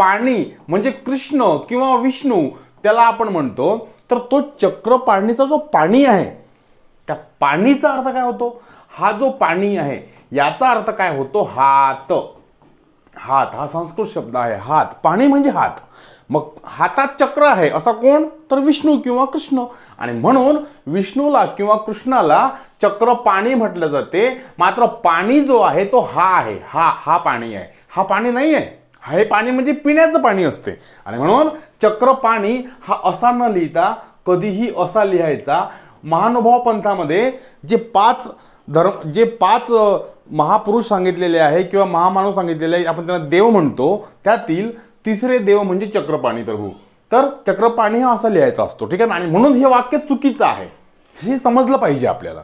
पाणी म्हणजे कृष्ण किंवा विष्णू त्याला आपण म्हणतो तर तो चक्र पाणीचा जो पाणी आहे त्या पाणीचा अर्थ काय होतो? हा जो पाणी आहे याचा अर्थ काय होतो? हात. हात हा संस्कृत शब्द आहे हात. पाणी म्हणजे हात. मग हातात चक्र आहे असा कोण? तर विष्णू किंवा कृष्ण. आणि म्हणून विष्णूला किंवा कृष्णाला चक्र पाणी म्हटलं जाते. मात्र पाणी जो आहे तो हा आहे. हा हा पाणी आहे. हा पाणी नाही आहे हे पाणी म्हणजे पिण्याचं पाणी असते. आणि म्हणून चक्र पाणी हा असा न लिहिता कधीही असा लिहायचा महानुभाव पंथामध्ये जे पाच धर्म जे पाच महापुरुष सांगितलेले आहे किंवा महामानव सांगितलेले आहे आपण त्यांना देव म्हणतो त्यातील तिसरे देव म्हणजे चक्रपाणी प्रभू. तर चक्रपाणी हा असा लिहायचा असतो ठीक आहे ना? आणि म्हणून हे वाक्य चुकीचं आहे. हे समजलं पाहिजे आपल्याला.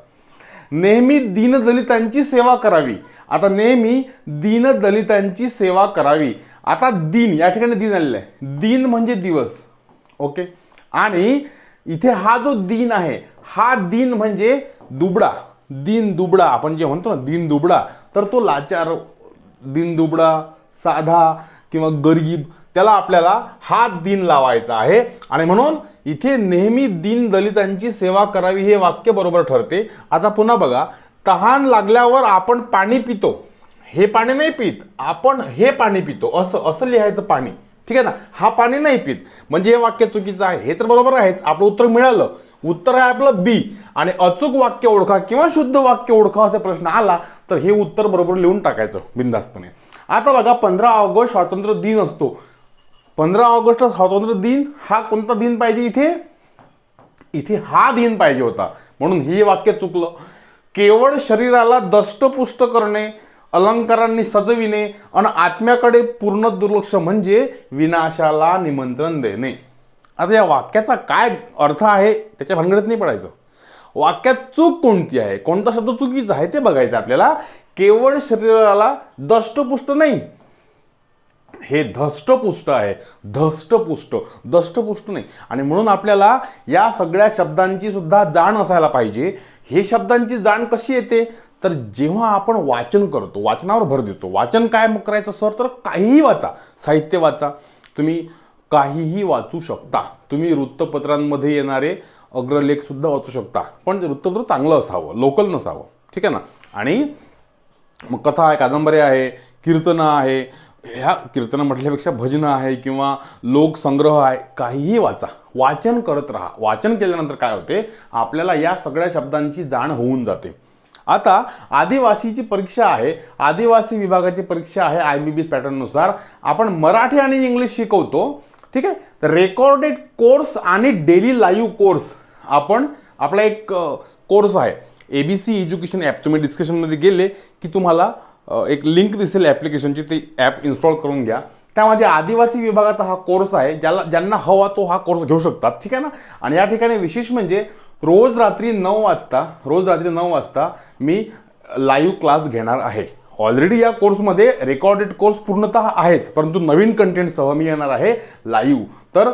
नेहमी दीनदलितांची सेवा करावी. आता नेहमी दीनदलितांची सेवा करावी. आता दिन या ठिकाणी दिन आलेलं आहे. दिन म्हणजे दिवस. ओके? आणि इथे हा जो दिन आहे हा दिन म्हणजे दुबडा दिन दुबडा आपण जे म्हणतो ना दिन दुबडा तर तो लाचार दिन दुबडा साधा किंवा गरीब त्याला आपल्याला हा दिन लावायचा आहे. आणि म्हणून इथे नेहमी दीन दलितांची सेवा करावी हे वाक्य बरोबर ठरते. आता पुन्हा बघा तहान लागल्यावर आपण पाणी पितो. हे पाणी नाही पित आपण हे पाणी पितो. असं असं लिहायचं पाणी. ठीक आहे ना? हा पाणी नाही पित. म्हणजे हे वाक्य चुकीचं आहे. हे तर बरोबर आहेच. आपलं उत्तर मिळालं. उत्तर आहे आपलं बी. आणि अचूक वाक्य ओळखा किंवा शुद्ध वाक्य ओळखा असा प्रश्न आला तर हे उत्तर बरोबर लिहून टाकायचं बिंदास्तपणे आता बघा पंधरा ऑगस्ट स्वातंत्र्य दिन असतो. पंधरा ऑगस्ट स्वातंत्र्य दिन हा कोणता दिन पाहिजे इथे? इथे हा दिन पाहिजे होता. म्हणून हे वाक्य चुकलं. केवळ शरीराला दष्टपुष्ट करणे अलंकारांनी सजविणे आणि आत्म्याकडे पूर्ण दुर्लक्ष म्हणजे विनाशाला निमंत्रण देणे. आता या वाक्याचा काय अर्थ आहे त्याच्या भानगडीत नाही पडायचं. वाक्यात चूक कोणती आहे? कोणता शब्द चुकीचा आहे ते बघायचं आपल्याला. केवळ शरीराला दष्टपुष्ट नाही हे धष्टपुष्ट आहे. धष्टपुष्ट. दष्टपुष्ट नाही. आणि म्हणून आपल्याला या सगळ्या शब्दांची सुद्धा जाण असायला पाहिजे. हे शब्दांची जाण कशी येते? तर जेव्हा आपण वाचन करतो वाचनावर भर देतो. वाचन काय मग करायचं सर? तर काहीही वाचा. साहित्य वाचा. तुम्ही काहीही वाचू शकता. तुम्ही वृत्तपत्रांमध्ये येणारे अग्रलेखसुद्धा वाचू शकता. पण ते वृत्तपत्र चांगलं असावं लोकल नसावं. ठीक आहे ना? आणि मग कथा आहे कादंबऱ्या आहे कीर्तनं आहे ह्या कीर्तनं म्हटल्यापेक्षा भजनं आहे किंवा लोकसंग्रह आहे काहीही वाचा. वाचन करत राहा. वाचन केल्यानंतर काय होते? आपल्याला या सगळ्या शब्दांची जाण होऊन जाते. आता आदिवासीची परीक्षा आहे. आदिवासी विभागाची परीक्षा आहे आय बी बी एस पॅटर्ननुसार आपण मराठी आणि इंग्लिश शिकवतो. ठीक आहे? तर रेकॉर्डेड कोर्स आणि डेली लाईव्ह कोर्स आपण आपला एक कोर्स आहे. A B C education app तुम्ही डिस्कशनमध्ये गेले की तुम्हाला एक लिंक दिसेल ॲप्लिकेशनची ती ॲप इन्स्टॉल करून घ्या. त्यामध्ये आदिवासी विभागाचा हा कोर्स आहे ज्याला ज्यांना हवा तो हा कोर्स घेऊ शकतात ठीक आहे ना? आणि या ठिकाणी विशेष म्हणजे रोज रात्री नऊ वाजता रोज रात्री नऊ वाजता मी लाईव्ह क्लास घेणार आहे. ऑलरेडी या कोर्समध्ये रेकॉर्डेड कोर्स पूर्णतः आहेच परंतु नवीन कंटेंटसह मी येणार आहे लाईव्ह तर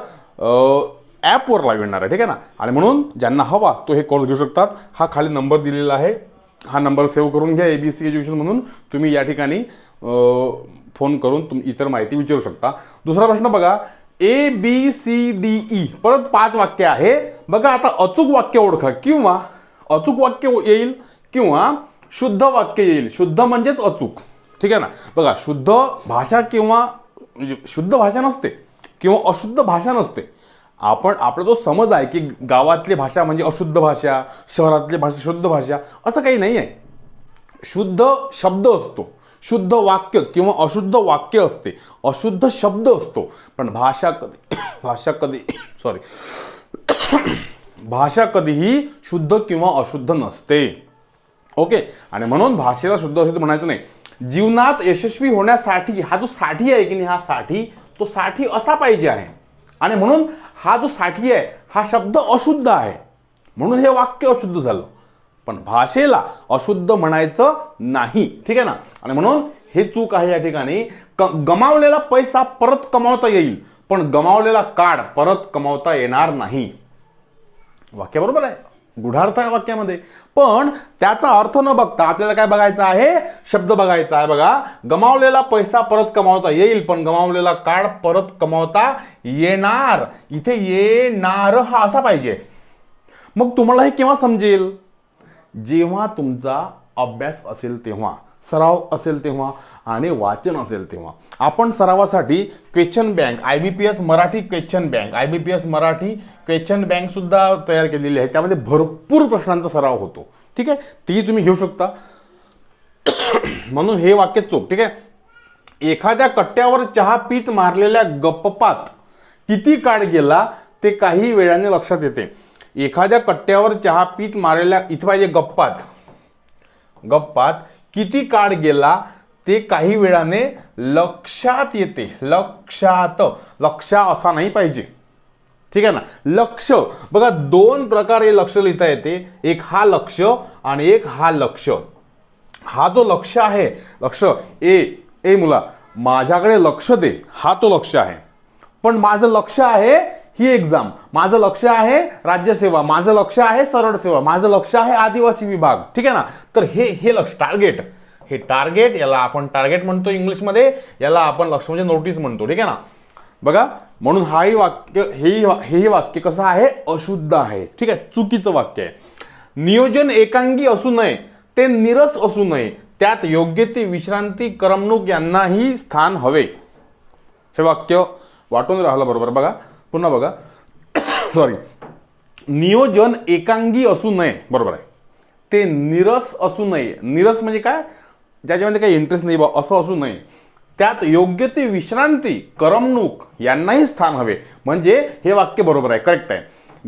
ॲपवर लाईव्ह येणार आहे ठीक आहे ना? आणि म्हणून ज्यांना हवा तो हे कोर्स घेऊ शकतात. हा खाली नंबर दिलेला आहे. हा नंबर सेव्ह करून घ्या ए बी सी एज्युकेशन म्हणून. तुम्ही या ठिकाणी फोन करून तुम्ही इतर माहिती विचारू शकता. दुसरा प्रश्न बघा. A B C D E परत पाच वाक्य आहे. बघा आता अचूक वाक्य ओळखा. किंवा अचूक वाक्य येईल किंवा शुद्ध वाक्य येईल. शुद्ध म्हणजेच अचूक. ठीक आहे ना? बघा शुद्ध भाषा किंवा म्हणजे शुद्ध भाषा नसते किंवा अशुद्ध भाषा नसते. आपण आपला जो समज आहे की गावातली भाषा म्हणजे अशुद्ध भाषा शहरातली भाषा शुद्ध भाषा असं काही नाही आहे. शुद्ध शब्द असतो. शुद्ध वाक्य किंवा अशुद्ध वाक्य असते. अशुद्ध शब्द असतो. पण भाषा कधी भाषा कधी सॉरी भाषा कधीही शुद्ध किंवा अशुद्ध नसते. ओके? आणि म्हणून भाषेला शुद्ध अशुद्ध म्हणायचं नाही. जीवनात यशस्वी होण्यासाठी हा जो साठी आहे की नाही हा साठी तो साठी असा पाहिजे आहे. आणि म्हणून हा जो साठी आहे हा शब्द अशुद्ध आहे. म्हणून हे वाक्य अशुद्ध झालं. पण भाषेला अशुद्ध म्हणायचं नाही. ठीक आहे ना? आणि म्हणून हे चूक आहे या ठिकाणी. क गमावलेला पैसा परत कमावता येईल पण गमावलेला काळ परत कमावता येणार नाही. वाक्य बरोबर आहे? गुढार्थ आहे वाक्यामध्ये. पण त्याचा अर्थ न बघता आपल्याला काय बघायचं आहे? शब्द बघायचा आहे. बघा गमावलेला पैसा परत कमावता येईल पण गमावलेला काळ परत कमावता येणार. इथे येणार हा असा पाहिजे. मग तुम्हाला हे केव्हा समजेल? जेव्हा तुमचा अभ्यास असेल तेव्हा. सराव असेल तेव्हा आणि वाचन असेल तेव्हा. आपण सरावासाठी question bank I B P S Marathi question bank I B P S Marathi question बँकसुद्धा तयार केलेली आहे. त्यामध्ये भरपूर प्रश्नांचा सराव होतो. ठीक आहे? ती तुम्ही घेऊ शकता. म्हणून हे वाक्य चोख ठीक आहे? एखाद्या कट्ट्यावर चहा पीत मारलेल्या गप्पात किती काळ गेला ते काही वेळाने लक्षात येते. एखाद्या कट्ट्यावर चहा पीत मारलेल्या इथं पाहिजे गप्पात. गप्पात किती काळ गेला ते काही वेळाने लक्षात येते. लक्षात. लक्षा असा नाही पाहिजे. ठीक आहे ना? लक्ष. बघा दोन प्रकारे लक्ष लिहिता येते. एक हा लक्ष आणि एक हा लक्ष. हा जो लक्ष आहे लक्ष ए ए मुला माझ्याकडे लक्ष दे. हा तो लक्ष आहे. पण माझं लक्ष आहे ही एक्झाम माझं लक्ष आहे राज्यसेवा माझं लक्ष आहे सरळ सेवा माझं लक्ष आहे आदिवासी विभाग. ठीक आहे ना? तर हे हे लक्ष टार्गेट हे टार्गेट याला आपण टार्गेट म्हणतो इंग्लिशमध्ये याला आपण लक्ष म्हणजे नोटीस म्हणतो. ठीक आहे ना? बघा म्हणून हाही वाक्य हेही वा- हेही वाक्य कसं आहे? अशुद्ध आहे. ठीक आहे? चुकीचं वाक्य आहे. नियोजन एकांगी असू नये ते निरस असू नये त्यात योग्य ती विश्रांती करमणूक यांनाही स्थान हवे. हे वाक्य वाटून राहिलं बरोबर. बघा पुन्हा बघा. सॉरी नियोजन एकांगी असू नये. बरोबर आहे. ते निरस असू नये. निरस म्हणजे काय? ज्याच्यामध्ये काही इंटरेस्ट नाही बा असं असू नये. त्यात योग्य ती विश्रांती करमणूक यांनाही स्थान हवे. म्हणजे हे वाक्य बरोबर आहे. करेक्ट आहे.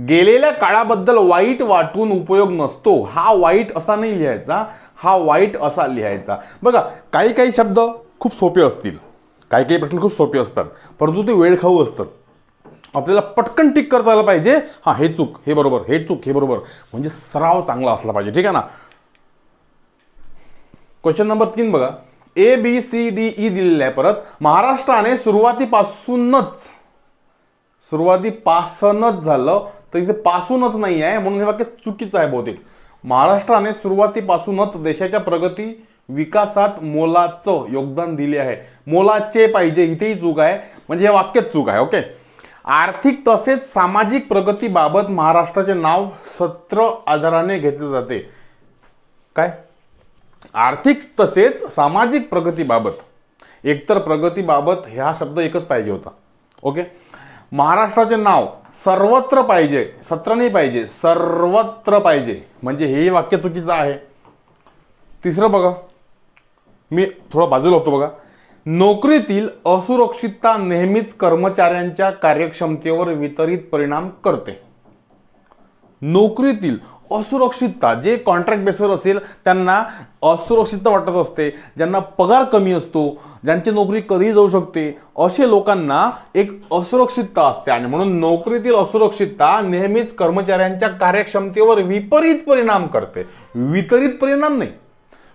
गेलेल्या काळाबद्दल वाईट वाटून उपयोग नसतो. हा वाईट असा नाही लिहायचा. हा वाईट असा लिहायचा. बघा काही काही शब्द खूप सोपे असतील. काही काही प्रश्न खूप सोपे असतात. परंतु ते वेळखाऊ असतात. आपल्याला पटकन टिक करता आलं पाहिजे. हां हे चूक हे बरोबर हे चूक हे बरोबर. म्हणजे सराव चांगला असला पाहिजे ठीक आहे ना? क्वेश्चन नंबर तीन बघा. A B C D E e दिलेलं आहे परत. महाराष्ट्राने सुरुवातीपासूनच सुरुवातीपासूनच झालं तर इथे पासूनच नाही आहे म्हणून हे वाक्य चुकीचं आहे बहुतेक. महाराष्ट्राने सुरुवातीपासूनच देशाच्या प्रगती विकासात मोलाचं योगदान दिले आहे. मोलाचे पाहिजे इथेही चूक आहे. म्हणजे हे वाक्यच चूक आहे ओके? आर्थिक तसेच सामाजिक प्रगतीबाबत महाराष्ट्राचे नाव सत्र आधाराने घेतले जाते. काय? आर्थिक तसेच सामाजिक प्रगतीबाबत एकतर प्रगतीबाबत ह्या शब्द एकच पाहिजे होता. ओके? महाराष्ट्राचे नाव सर्वत्र पाहिजे सत्र नाही पाहिजे सर्वत्र पाहिजे. म्हणजे हे वाक्य चुकीचं आहे. तिसरं बघा. मी थोडं बाजूला होतो बघा. नोकरीतील असुरक्षितता नेहमीच कर्मचाऱ्यांच्या कार्यक्षमतेवर वितरित परिणाम करते. नोकरीतील असुरक्षितता जे कॉन्ट्रॅक्ट बेसवर असेल त्यांना असुरक्षितता वाटत असते ज्यांना पगार कमी असतो ज्यांची नोकरी कधीही जाऊ शकते असे लोकांना एक असुरक्षितता असते. आणि म्हणून नोकरीतील असुरक्षितता नेहमीच कर्मचाऱ्यांच्या कार्यक्षमतेवर विपरीत परिणाम करते. वितरित परिणाम नाही.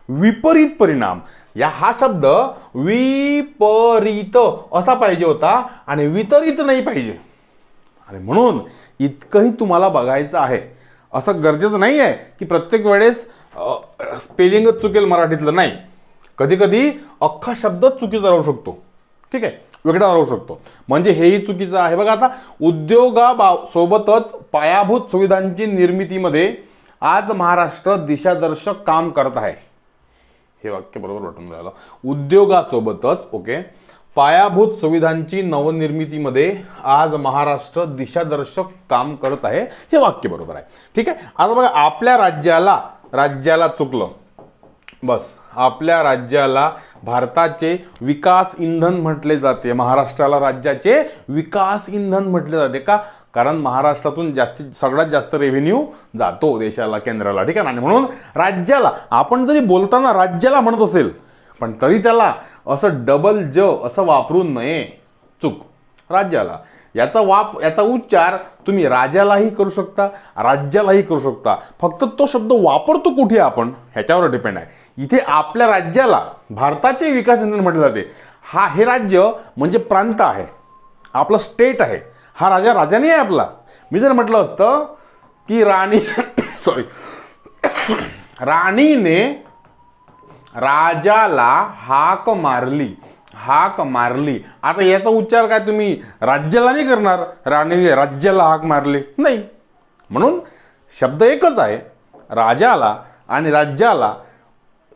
विपरीत परिणाम. या हा शब्द विपरीत असा पाहिजे होता आणि वितरित नाही पाहिजे. आणि म्हणून इतकंही तुम्हाला बघायचं आहे. असं गरजेचं नाही आहे की प्रत्येक वेळेस स्पेलिंगच चुकेल मराठीतलं नाही. कधीकधी अख्खा शब्दच चुकीचा राहू शकतो. ठीक आहे? वेगळा राहू शकतो. म्हणजे हेही चुकीचं आहे. बघा आता उद्योगाबा सोबतच पायाभूत सुविधांची निर्मितीमध्ये आज महाराष्ट्र दिशादर्शक काम करत आहे. हे वाक्य बरोबर वाटून राहिलं. उद्योगासोबतच ओके पायाभूत सुविधांची नवनिर्मितीमध्ये आज महाराष्ट्र दिशादर्शक काम करत आहे. हे वाक्य बरोबर आहे. ठीक आहे? आता बघा आपल्या राज्याला राज्याला चुकलं. बस आपल्या राज्याला भारताचे विकास इंधन म्हटले जाते. महाराष्ट्राला राज्याचे विकास इंधन म्हटले जाते. का? कारण महाराष्ट्रातून जास्तीत सगळ्यात जास्त रेव्हेन्यू जातो देशाला केंद्राला ठीक आहे ना? आणि म्हणून राज्याला आपण जरी बोलताना राज्याला म्हणत असेल पण तरी त्याला असं डबल ज असं वापरू नये. चूक. राज्याला. याचा वाप याचा उच्चार तुम्ही राजालाही करू शकता राज्यालाही करू शकता. फक्त तो शब्द वापरतो कुठे आपण ह्याच्यावर डिपेंड आहे. इथे आपल्या राज्याला भारताचे विकास इंधन म्हटले जाते. हा हे राज्य म्हणजे प्रांत आहे. आपलं स्टेट आहे. हा राजा राजा नाही आहे आपला. मी जर म्हटलं असतं की राणी सॉरी राणीने राजाला हाक मारली हाक मारली. आता याचा उच्चार काय तुम्ही? राज्याला नाही करणार. राणीने राज्याला हाक मारली. नाही. म्हणून शब्द एकच आहे. राजाला आणि राज्याला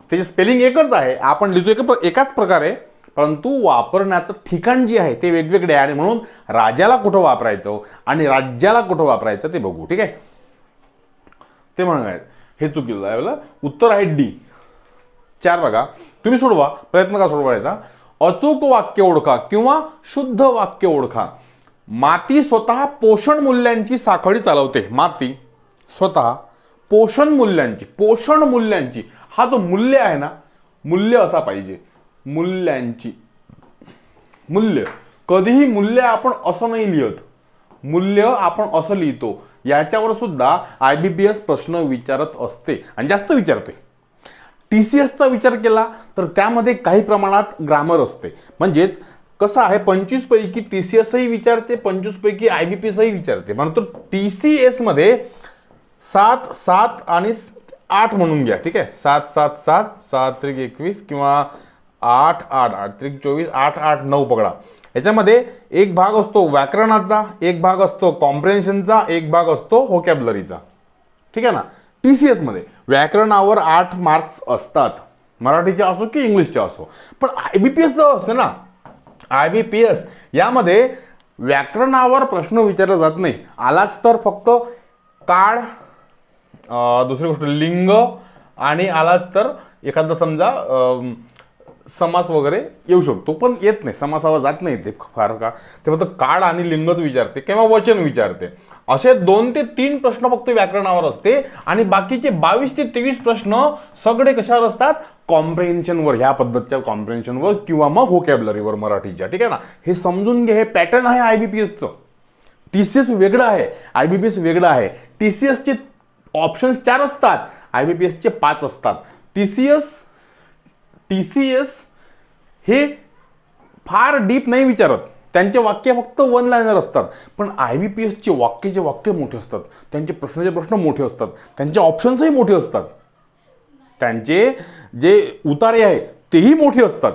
त्याची स्पेलिंग एकच आहे. आपण लिहितो एक एकाच प्रकारे. परंतु वापरण्याचं ठिकाण जे आहे ते वेगवेगळे आहे आणि म्हणून राजाला कुठं वापरायचं आणि राज्याला कुठं वापरायचं ते बघू ठीक आहे? ते म्हणत हे चुकीलं आहे उत्तर आहे डी. चार बघा. तुम्ही सोडवा. प्रयत्न करा सोडवायचा? अचूक वाक्य ओळखा किंवा शुद्ध वाक्य ओळखा. माती स्वतः पोषण मूल्यांची साखळी चालवते. माती स्वतः पोषण मूल्यांची पोषण मूल्यांची. हा जो मूल्य आहे ना मूल्य असा पाहिजे. मूल्यांची. मूल्य. कधीही मूल्य आपण असं नाही लिहत. मूल्य आपण असं लिहितो. याच्यावर सुद्धा आय बी पी एस प्रश्न विचारत असते. आणि जास्त विचारते टी सी एसचा विचार केला तर त्यामध्ये काही प्रमाणात ग्रामर असते. म्हणजेच कसं आहे पंचवीसपैकी टी सी एसही विचारते पंचवीस पैकी आय बी पी एसही विचारते. परंतु टी सी एसमध्ये सात सात आणि आठ म्हणून घ्या. ठीक आहे? सात सात सात सात त्रिक एकवीस किंवा आठ आठ आठ त्रिक चोवीस आठ आठ नऊ पकडा. याच्यामध्ये एक भाग असतो व्याकरणाचा एक भाग असतो कॉम्प्रेन्शनचा एक भाग असतो होकॅबलरीचा ठीक आहे ना? टी सी एसमध्ये व्याकरणावर आठ मार्क्स असतात. मराठीचे असो की इंग्लिशचे असो. पण आय बी पी एसचं असतं ना? आय बी पी एस यामध्ये व्याकरणावर प्रश्न विचारला जात नाही. आलाच तर फक्त काळ दुसरी गोष्ट लिंग आणि आलाच तर एखादा समजा समास वगैरे येऊ शकतो पण येत नाही. समासावर जात नाही ते फार का ते फक्त काळ आणि लिंगच विचारते किंवा वचन विचारते. असे दोन ते तीन प्रश्न फक्त व्याकरणावर असते आणि बाकीचे बावीस ते तेवीस प्रश्न सगळे कशावर असतात? कॉम्प्रेन्शनवर ह्या पद्धतीच्या कॉम्प्रेन्शनवर किंवा मग होकॅबलरीवर मराठीच्या. ठीक आहे ना? हे समजून घे हे पॅटर्न आहे आय बी पी एसचं टी सी एस वेगळं आहे. आय बी पी एस वेगळं आहे. टी सी एसचे ऑप्शन्स चार असतात. आय बी पी एसचे पाच असतात. T C S T C S हे फार डीप नाही विचारत. त्यांचे वाक्य फक्त वन लायनर असतात. पण आय बी पी एसचे वाक्याचे वाक्य मोठे असतात त्यांचे प्रश्नाचे प्रश्न मोठे असतात त्यांचे ऑप्शन्सही मोठे असतात. त्यांचे जे उतारे आहे तेही मोठे असतात.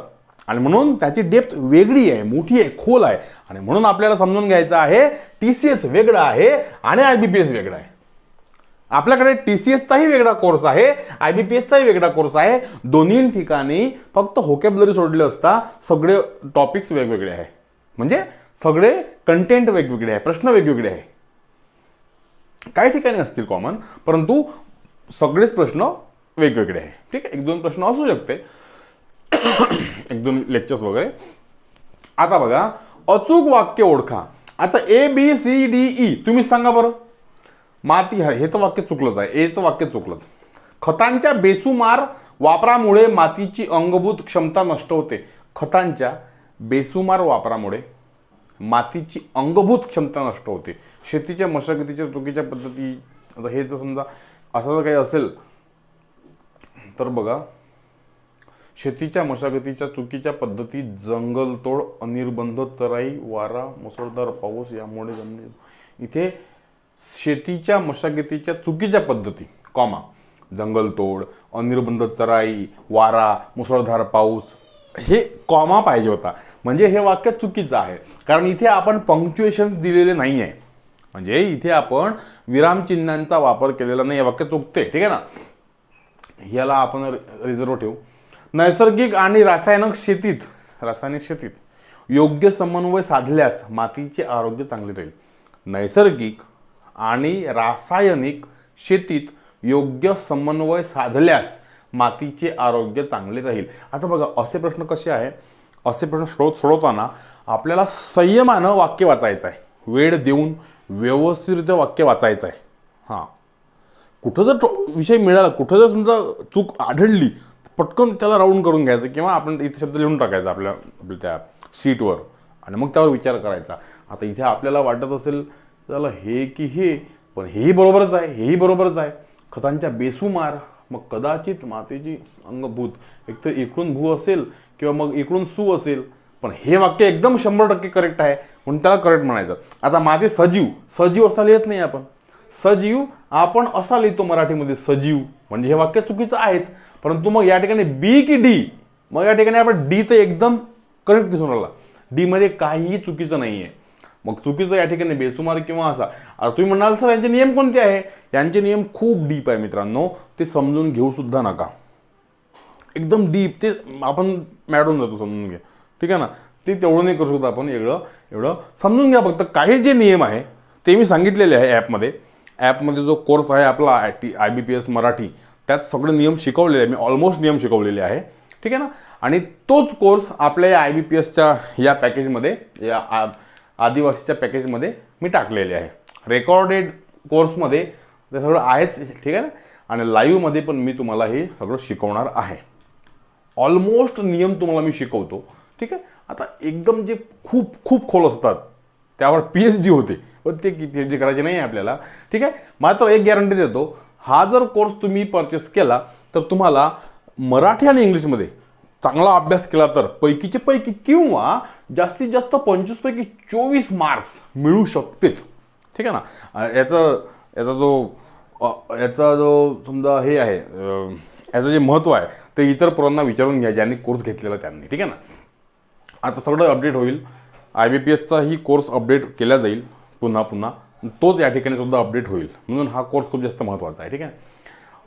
आणि म्हणून त्याची डेप्थ वेगळी आहे मोठी आहे खोल आहे. आणि म्हणून आपल्याला समजून घ्यायचं आहे टी सी एस वेगळं आहे आणि आय बी पी एस वेगळं आहे. आपल्याकडे टी सी एसचाही वेगळा कोर्स आहे आय बी पी एसचाही वेगळा कोर्स आहे. दोन्ही ठिकाणी फक्त होकॅबलरी सोडले असता सगळे टॉपिक्स वेगवेगळे आहे. म्हणजे सगळे कंटेंट वेगवेगळे आहे प्रश्न वेगवेगळे आहे. काही ठिकाणी असतील कॉमन परंतु सगळेच प्रश्न वेगवेगळे आहे. ठीक आहे? एक दोन प्रश्न असू शकते. एक दोन लेक्चर्स वगैरे. आता बघा अचूक वाक्य ओळखा. आता A B C D E e, तुम्ही सांगा बरं. माती आहे हे तर वाक्य चुकलंच आहे. एचं वाक्य चुकलंच. खतांच्या बेसुमार वापरामुळे मातीची अंगभूत क्षमता नष्ट होते. खतांच्या बेसुमार वापरामुळे मातीची अंगभूत क्षमता नष्ट होते. शेतीच्या मशागतीच्या चुकीच्या पद्धती आता हे जर समजा असं जर काही असेल तर बघा शेतीच्या मशागतीच्या चुकीच्या पद्धती जंगलतोड अनिर्बंध चराई वारा मुसळधार पाऊस यामुळे जमिनी इथे शेतीच्या मशागतीच्या चुकीच्या पद्धती कॉमा जंगलतोड अनिर्बंध चराई वारा मुसळधार पाऊस हे कॉमा पाहिजे होता. म्हणजे हे वाक्य चुकीचं आहे. कारण इथे आपण पंक्च्युएशन्स दिलेले नाही आहे म्हणजे इथे आपण विरामचिन्हांचा वापर केलेला नाही हे वाक्य चुकते. ठीक आहे ना? याला आपण रिझर्व ठेवू. नैसर्गिक आणि रासायनिक शेतीत रासायनिक शेतीत योग्य समन्वय साधल्यास मातीचे आरोग्य चांगले राहील. नैसर्गिक आणि रासायनिक शेतीत योग्य समन्वय साधल्यास मातीचे आरोग्य चांगले राहील. आता बघा असे प्रश्न कसे आहे? असे प्रश्न सोड सोडवताना आपल्याला संयमानं वाक्य वाचायचं आहे वेळ देऊन व्यवस्थितरित्या वाक्य वाचायचं आहे हां. कुठं जर टो- विषय मिळाला कुठं जर समजा चूक आढळली तर पटकन त्याला राऊंड करून घ्यायचं किंवा आपण इथे शब्द लिहून टाकायचा आपल्या आपल्या त्या सीटवर आणि मग त्यावर विचार करायचा. आता इथे आपल्याला वाटत असेल त्याला हे की हे पण हेही बरोबरच आहे हेही बरोबरच आहे. खतांच्या बेसुमार मग कदाचित मातेची अंगभूत एकतर इकडून भू असेल किंवा मग इकडून सू असेल पण हे वाक्य एकदम शंभर टक्के करेक्ट आहे म्हणून त्याला करेक्ट म्हणायचं. आता माते सजीव सजीव असा लिहित नाही आपण. सजीव आपण असा लिहितो मराठीमध्ये सजीव. म्हणजे हे वाक्य चुकीचं आहेच. परंतु मग या ठिकाणी बी की डी मग या ठिकाणी आपण डी तर एकदम करेक्ट दिसून राहिला. डीमध्ये काहीही चुकीचं नाही आहे मग चुकीचं या ठिकाणी बेसुमार किंवा असा. आता तुम्ही म्हणाल सर यांचे नियम कोणते आहे? यांचे नियम खूप डीप आहे मित्रांनो. ते समजून घेऊ सुद्धा नका. एकदम डीप. ते आपण मॅडून जातो समजून घ्या ठीक आहे ना? ते तेवढं नाही करू शकतो आपण एवढं एवढं. समजून घ्या फक्त. काही जे नियम आहे ते मी सांगितलेले आहे ॲपमध्ये. ॲपमध्ये जो कोर्स आहे आपला I T I B P S Marathi त्यात सगळे नियम शिकवलेले आहे. मी ऑलमोस्ट नियम शिकवलेले आहे. ठीक आहे ना? आणि तोच कोर्स आपल्या या आय बी पी एसच्या या पॅकेजमध्ये या आदिवासीच्या पॅकेजमध्ये मी टाकलेले आहे. रेकॉर्डेड कोर्समध्ये ते सगळं आहेच ठीक आहे ना? आणि लाईव्हमध्ये पण मी तुम्हाला हे सगळं शिकवणार आहे. ऑलमोस्ट नियम तुम्हाला मी शिकवतो ठीक आहे? आता एकदम जे खूप खूप खोल असतात त्यावर पी एच डी होते. पण ते पी एच डी करायची नाही आहे आपल्याला ठीक आहे? मात्र एक गॅरंटी देतो हा जर कोर्स तुम्ही परचेस केला तर तुम्हाला मराठी आणि इंग्लिशमध्ये चांगला अभ्यास केला तर पैकीचे पैकी किंवा जास्तीत जास्त पंचवीसपैकी चोवीस मार्क्स मिळू शकतेच. ठीक आहे ना? याचा याचं याचा जो याचा जो समजा हे आहे याचं जे महत्त्व आहे ते इतर पोरांना विचारून घ्या ज्यांनी कोर्स घेतलेला त्यांनी. ठीक आहे ना? आता सगळं अपडेट होईल. आय बी पी एसचाही कोर्स अपडेट केला जाईल पुन्हा पुन्हा. तोच या ठिकाणी सुद्धा अपडेट होईल. म्हणून हा कोर्स खूप जास्त महत्त्वाचा आहे. ठीक आहे?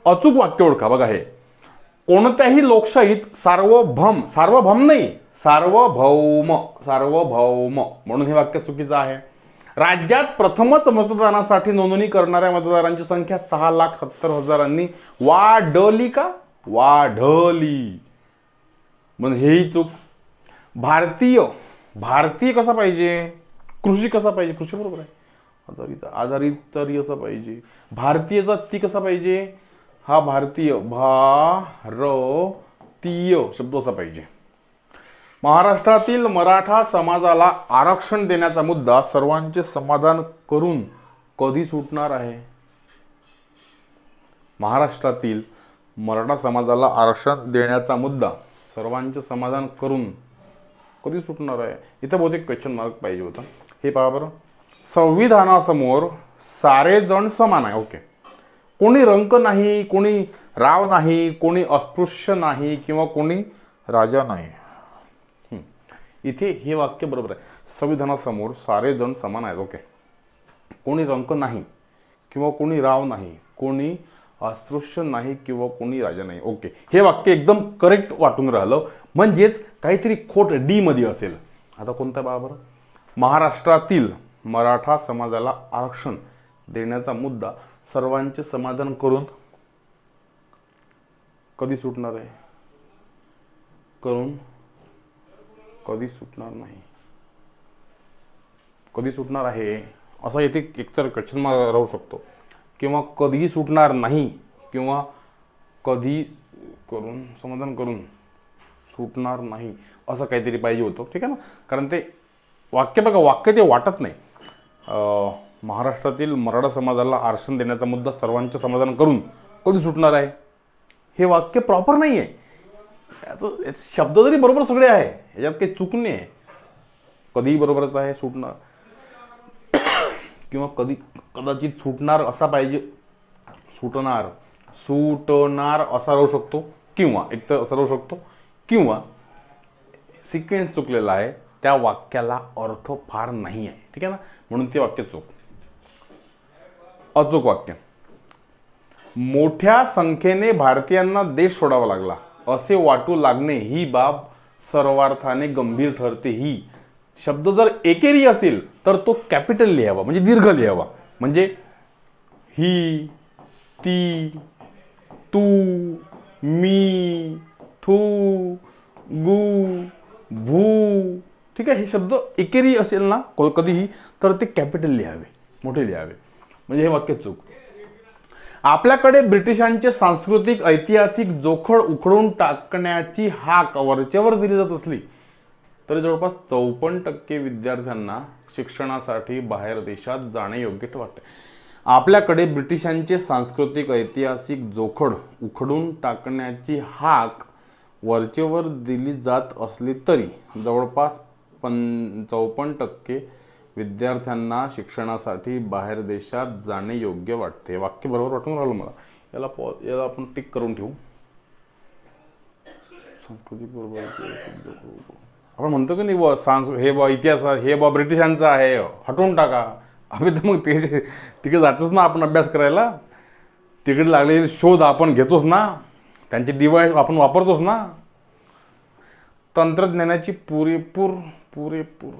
अचूक वाक्य ओळखा. बघा हे. कोणत्याही लोकशाहीत सार्वभौम सार्वभौम नाही सार्वभौम सार्वभौम. म्हणून हे वाक्य चुकीचं आहे. राज्यात प्रथमच मतदानासाठी नोंदणी करणाऱ्या मतदारांची संख्या सहा लाख सत्तर हजारांनी वाढली का? वाढली. म्हणून हेही चूक. भारतीय भारतीय कसा पाहिजे? कृषी कसा पाहिजे? कृषी बरोबर आहे. आधारित आधारित तरी असं पाहिजे. भारतीयचा ती कसा पाहिजे? हा भारतीय भारतीय शब्द असा पाहिजे. महाराष्ट्रातील मराठा समाजाला आरक्षण देण्याचा मुद्दा सर्वांचे समाधान करून कधी सुटणार आहे? महाराष्ट्रातील मराठा समाजाला आरक्षण देण्याचा मुद्दा सर्वांचे समाधान करून कधी सुटणार आहे? इथं बहुतेक क्वेश्चन मार्क पाहिजे होता. हे पहा बरं. संविधानासमोर सारे जण समान आहे. ओके कोणी रंक नाही कोणी राव नाही कोणी अस्पृश्य नाही किंवा कोणी राजा नाही. इथे हे वाक्य बरोबर आहे. संविधानासमोर सारे जण समान आहेत ओके. कोणी रंक नाही किंवा कोणी राव नाही कोणी अस्पृश्य नाही किंवा कोणी राजा नाही ओके. हे वाक्य एकदम करेक्ट वाटून राहिलं. म्हणजेच काहीतरी खोट डीमध्ये असेल. आता कोणता बाबर महाराष्ट्रातील मराठा समाजाला आरक्षण देण्याचा मुद्दा सर्वांचे समाधान करून कधी सुटणार आहे? करून कधी सुटणार नाही? कधी सुटणार आहे? असा येथे एकतर क्वेश्चन मार्क राहू शकतो. किंवा कधीही सुटणार नाही? किंवा कधी करून समाधान करून सुटणार नाही? असं काहीतरी पाहिजे होतं. ठीक आहे ना? कारण ते वाक्य बघा वाक्य ते वाटत नाही. महाराष्ट्रातील मराठा समाजाला आरक्षण देण्याचा मुद्दा सर्वांचे समाधान करून कधी सुटणार आहे? हे वाक्य प्रॉपर नाही आहे याचं याचे शब्द जरी बरोबर सगळे आहे याच्यात काही चूक नाही आहे कधीही बरोबरच आहे सुटणार. किंवा कधी कदाचित सुटणार असा पाहिजे सुटणार सुटणार असा राहू शकतो किंवा एक तर असा राहू शकतो किंवा सिक्वेन्स चुकलेला आहे त्या वाक्याला अर्थ फार नाही आहे ठीक आहे ना? म्हणून ते वाक्य चूक. अचूक वाक्य. मोठ्या संख्येने भारतीयांना देश सोडावा लागला. असे वाटू लागणे ही बाब सर्वार्थाने गंभीर ठरते ही. शब्द जर एकेरी असेल तर तो कॅपिटल लिहावा म्हणजे दीर्घ लिहावा. म्हणजे ही ती तू मी थू गु भू. ठीक आहे हे शब्द एकेरी असेल ना को- कधीही तर ते कॅपिटल लिहावे मोठे लिहावे. म्हणजे हे वाक्य चूक. आपल्याकडे ब्रिटिशांचे सांस्कृतिक ऐतिहासिक जोखड उखडून टाकण्याची हाक वरचेवर दिली जात असली तरी जवळपास चौपन्न टक्के विद्यार्थ्यांना शिक्षणासाठी बाहेर देशात जाणे योग्य वाटते आपल्याकडे ब्रिटिशांचे सांस्कृतिक ऐतिहासिक जोखड उखडून टाकण्याची हाक वरचेवर दिली जात असली तरी जवळपास पण चौपन्न टक्के विद्यार्थ्यांना शिक्षणासाठी बाहेर देशात जाणे योग्य वाटते. वाक्य बरोबर वाटून राहिलं मला. याला पॉ याला आपण टिक करून ठेवू. संस्कृती बरोबर आपण म्हणतो की नाही बा सांस हे बा इतिहास हे बा ब्रिटिशांचा आहे हटवून टाका. अभि तर मग ते तिकडे जातोच ना आपण अभ्यास करायला. तिकडे लागलेले शोध आपण घेतोच ना. त्यांचे डिवाइस आपण वापरतोच ना. तंत्रज्ञानाची पुरेपूर पुरेपूर.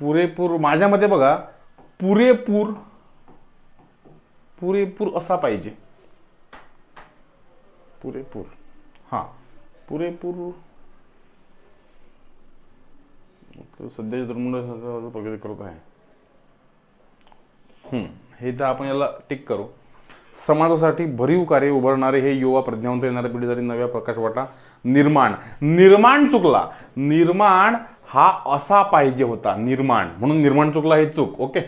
पुरेपूर माझ्यामध्ये बघा पुरेपूर पुरेपूर असा पाहिजे. पुरेपूर. हां. पुरेपूर. सध्याच्या धर्म प्रगती करत आहे. हम्म, हे तर आपण याला टिक करू. समाजासाठी भरीव कार्य उभारणारे हे युवा प्रज्ञावंत येणाऱ्या पिढीसाठी नव्या प्रकाश वाटा. निर्माण. निर्माण चुकला. निर्माण हा असा पाहिजे होता निर्माण. म्हणून निर्माण चुकला हे चूक ओके?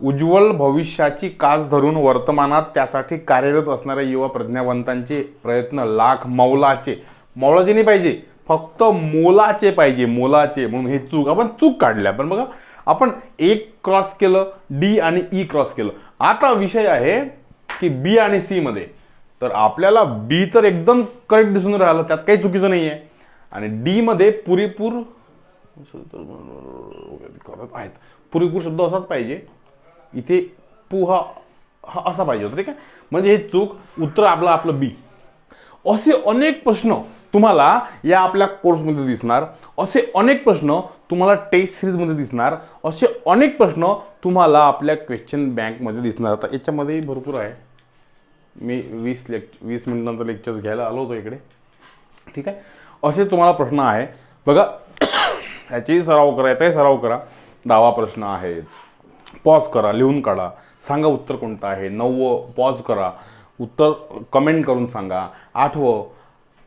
उज्ज्वल भविष्याची कास धरून वर्तमानात त्यासाठी कार्यरत असणाऱ्या युवा प्रज्ञावंतांचे प्रयत्न लाख मौलाचे. मौलाचे नाही पाहिजे. फक्त मोलाचे पाहिजे मोलाचे. म्हणून हे चूक आपण चूक काढल्या. पण बघा आपण एक क्रॉस केलं डी आणि e ई क्रॉस केलं. आता विषय आहे की बी आणि सी मध्ये. तर आपल्याला बी तर एकदम करेक्ट दिसून राहिलं त्यात काही चुकीचं नाही आहे आणि डी मध्ये पुरेपूर करत आहेत. पुरेपूर शब्द असाच पाहिजे. इथे पोहा हा हा असा पाहिजे होता ठीक आहे? म्हणजे हे चूक उत्तर आपलं आपलं बी. असे अनेक प्रश्न तुम्हाला या आपल्या कोर्समध्ये दिसणार. असे अनेक प्रश्न तुम्हाला टेस्ट सिरीजमध्ये दिसणार. असे अनेक प्रश्न तुम्हाला आपल्या क्वेश्चन बँकमध्ये दिसणार. आता याच्यामध्येही भरपूर आहे. मी वीस लेक् वीस मिनिटांचा लेक्चर्स घ्यायला आलो होतो इकडे. ठीक आहे? असे तुम्हाला प्रश्न आहे. बघा ह्याचाही सराव करा याचाही सराव करा. दहावा प्रश्न आहे. पॉज करा लिहून काढा. सांगा उत्तर कोणतं आहे? नववं पॉज करा. उत्तर कमेंट करून सांगा. आठवं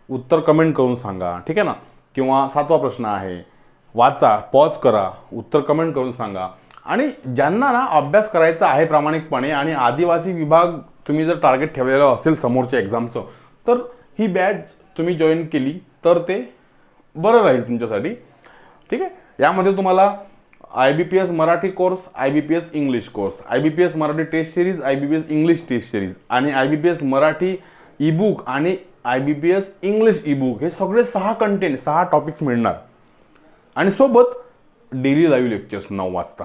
उत्तर कमेंट करून सांगा. ठीक आहे ना? किंवा सातवा प्रश्न आहे. वाचा पॉज करा. उत्तर कमेंट करून सांगा. आणि ज्यांना ना अभ्यास करायचा आहे प्रामाणिकपणे आणि आदिवासी विभाग तुम्ही जर टार्गेट ठेवलेलं असेल समोरच्या एक्झामचं तर ही बॅच तुम्ही जॉईन केली तर ते बरं राहील तुमच्यासाठी. ठीक आहे? यामध्ये तुम्हाला I B P S Marathi course I B P S English course I B P S Marathi test series I B P S English test series आणि I B P S Marathi ebook आणि I B P S English ebook हे सगळे सहा content सहा topics मिळणार. आणि सोबत daily live lectures नऊ वाजता.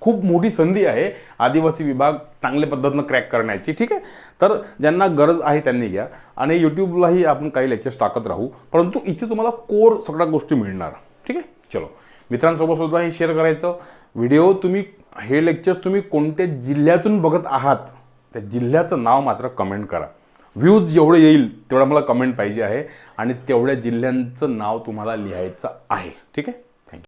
खूप मोठी संधी आहे. आदिवासी विभाग चांगल्या पद्धतीनं क्रॅक करण्याची ठीक आहे? तर ज्यांना गरज आहे त्यांनी घ्या. आणि यूट्यूबलाही आपण काही लेक्चर्स टाकत राहू. परंतु इथे तुम्हाला कोर सगळ्या गोष्टी मिळणार. ठीक आहे? चलो. मित्रांसोबत सुद्धा हे शेअर करायचं. व्हिडिओ तुम्ही हे लेक्चर्स तुम्ही कोणत्या जिल्ह्यातून बघत आहात त्या जिल्ह्याचं नाव मात्र कमेंट करा. व्ह्यूज जेवढं येईल तेवढं मला कमेंट पाहिजे आहे. आणि तेवढ्या जिल्ह्यांचं नाव तुम्हाला लिहायचं आहे. ठीक आहे?